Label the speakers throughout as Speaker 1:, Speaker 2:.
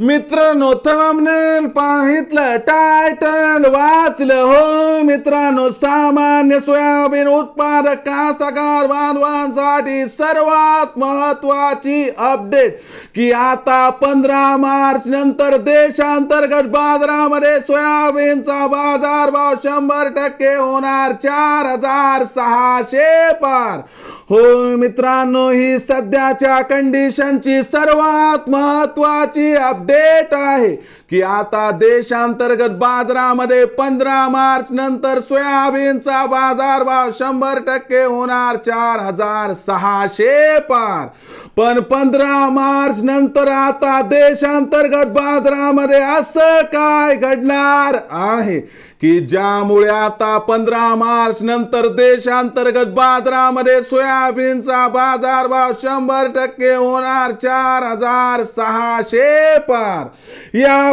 Speaker 1: मित्रांनो thumbnail पाहितलं title वाचलं हो. मित्रांनो सामान्य सोयाबीन उत्पादक कास्तकार बांधवांसाठी सर्वात महत्वाची अपडेट की आता पंधरा मार्च नंतर देशांतर्गत बाजारामध्ये सोयाबीनचा बाजारभाव शंभर टक्के होणार चार हजार सहाशे पार. हो मित्रांनो ही सध्याच्या कंडिशनची सर्वात महत्वाची अपडेट आहे. की आता देशांतर्गत बाजारामध्ये पंधरा मार्च नंतर सोयाबीनचा बाजारभाव शंभर टक्के होणार चार हजार सहाशे पार. पण पंधरा मार्च नंतर आता देशांतर्गत बाजारामध्ये असं काय घडणार आहे? की ज्यामुळे आता पंधरा मार्च नंतर देशांतर्गत बाजारामध्ये सोयाबीनचा बाजारभाव शंभर टक्के होणार चार हजार सहाशे पार. या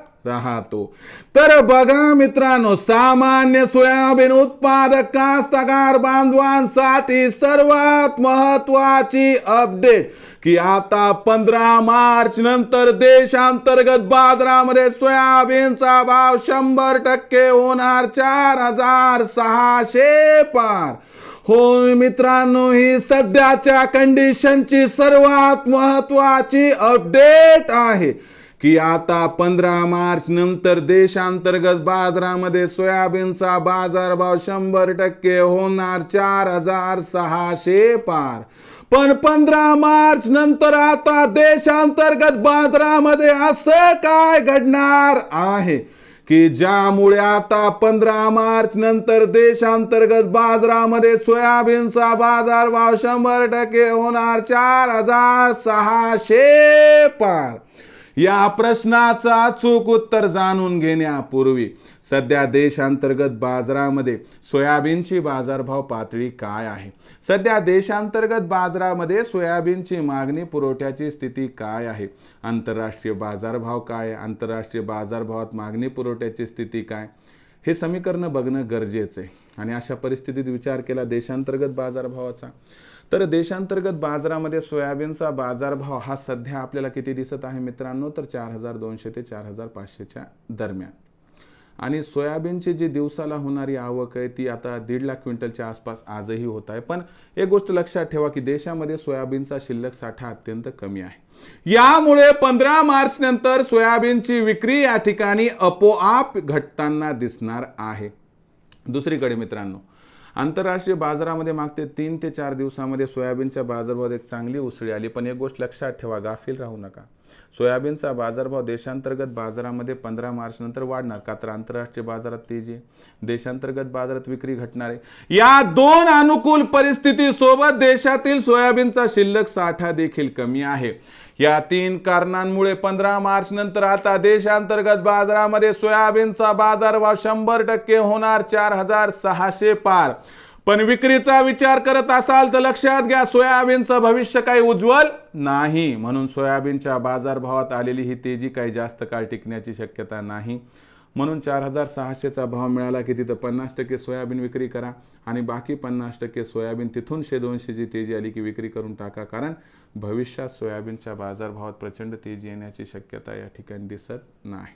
Speaker 1: राहतो. तर बघा मित्रांनो सामान्य सोयाबीन उत्पादक कास्तकार बांधवांसाठी सर्वात महत्वाची अपडेट की आता पंधरा मार्च नंतर देशांतर्गत बाजारामध्ये सोयाबीनचा भाव शंभर टक्के होणार चार हजार सहाशे पार. होय मित्रांनो ही सध्याच्या कंडिशनची सर्वात महत्वाची अपडेट आहे. की आता पंधरा मार्च नंतर देशांतर्गत बाजारामध्ये सोयाबीनचा बाजारभाव शंभर टक्के होणार चार हजार सहाशे पार. पण पंधरा मार्च नंतर आता देशांतर्गत बाजारामध्ये असं काय घडणार आहे? की ज्यामुळे आता पंधरा मार्च नंतर देशांतर्गत बाजारामध्ये सोयाबीनचा बाजारभाव शंभर टक्के होणार चार हजार सहाशे पार. या प्रश्नाचा अचूक उत्तर जाणून घेण्यापूर्वी सध्या देशांतर्गत बाजारामध्ये सोयाबीनची बाजारभाव पातळी काय आहे? सध्या देशांतर्गत बाजारामध्ये सोयाबीनची मागणी पुरवठ्याची स्थिती काय आहे? आंतरराष्ट्रीय बाजारभाव काय आहे? आंतरराष्ट्रीय बाजारभावात मागणी पुरवठ्याची स्थिती काय? हे समीकरण बघणं गरजेचं आहे आणि अशा परिस्थितीत विचार केला देशांतर्गत बाजारभावाचा. तर देशांतर्गत बाजारामध्ये सोयाबीनचा बाजारभाव हा सध्या आपल्याला किती दिसत आहे मित्रांनो? तर चार हजार दोनशे ते चार हजार पाचशेच्या दरम्यान. आणि सोयाबीनची जी दिवसाला होणारी आवक आहे ती आता दीड लाख क्विंटलच्या आसपास आजही होत आहे. पण एक गोष्ट लक्षात ठेवा की देशामध्ये सोयाबीनचा शिल्लक साठा अत्यंत कमी आहे. यामुळे पंधरा मार्च नंतर सोयाबीनची विक्री या ठिकाणी आपोआप घटताना दिसणार आहे. दुसरीकडे मित्रांनो आंतरराष्ट्रीय बाजारामध्ये मागते तीन ते चार दिवसामध्ये सोयाबीनच्या बाजारभावात एक चांगली उसळी आली. पण एक गोष्ट लक्षात ठेवा गाफील राहू नका. सोयाबीनचा बाजारभाव देशांतर्गत बाजारामध्ये पंधरा मार्च नंतर वाढणार. का तर आंतरराष्ट्रीय बाजारात तेजी देशांतर्गत बाजारात विक्री घटणार. आहे या दोन अनुकूल परिस्थिती सोबत देशातील सोयाबीनचा शिल्लक साठा देखील कमी आहे. या तीन कारणांमुळे पंधरा मार्च नंतर आता देशांतर्गत बाजारामध्ये सोयाबीनचा बाजारभाव शंभर टक्के होणार चार हजार सहाशे पार. पण विक्रीचा विचार करत असाल तर लक्षात घ्या सोयाबीनचं भविष्य काही उज्ज्वल नाही. म्हणून सोयाबीनच्या बाजारभावात आलेली ही तेजी काही जास्त काळ टिकण्याची शक्यता नाही. म्हणून चार हजार सहाशेचा भाव मिळाला की तिथं पन्नास टक्के सोयाबीन विक्री करा आणि बाकी पन्नास टक्के सोयाबीन तिथून शे दोनशेची तेजी आली की विक्री करून टाका. कारण भविष्यात सोयाबीनच्या बाजारभावात प्रचंड तेजी येण्याची शक्यता या ठिकाणी दिसत नाही.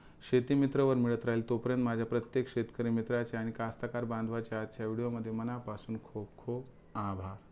Speaker 1: शेती मित्रवर मिळत राहील तोपर्यंत माझ्या प्रत्येक शेतकरी मित्राचे आणि कास्तकार बांधवाचे आजच्या व्हिडिओमध्ये मनापासून खूप खूप आभार.